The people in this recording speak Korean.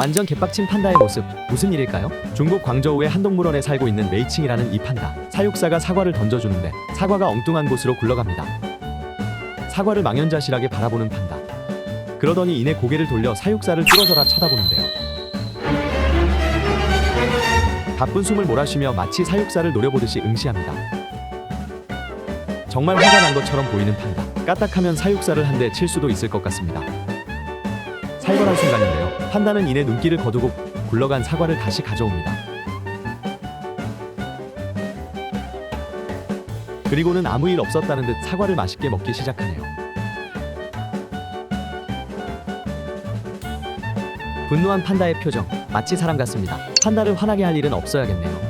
완전 개빡친 판다의 모습 무슨 일일까요? 중국 광저우의 한 동물원에 살고 있는 메이칭이라는 이 판다. 사육사가 사과를 던져주는데 사과가 엉뚱한 곳으로 굴러갑니다. 사과를 망연자실하게 바라보는 판다. 그러더니 이내 고개를 돌려 사육사를 뚫어져라 쳐다보는데요. 가쁜 숨을 몰아쉬며 마치 사육사를 노려보듯이 응시합니다. 정말 화가 난 것처럼 보이는 판다. 까딱하면 사육사를 한 대 칠 수도 있을 것 같습니다 살벌한 순간인데요. 판다는 이내 눈길을 거두고 굴러간 사과를 다시 가져옵니다. 그리고는 아무 일 없었다는 듯 사과를 맛있게 먹기 시작하네요. 분노한 판다의 표정 마치 사람 같습니다. 판다를 화나게 할 일은 없어야겠네요.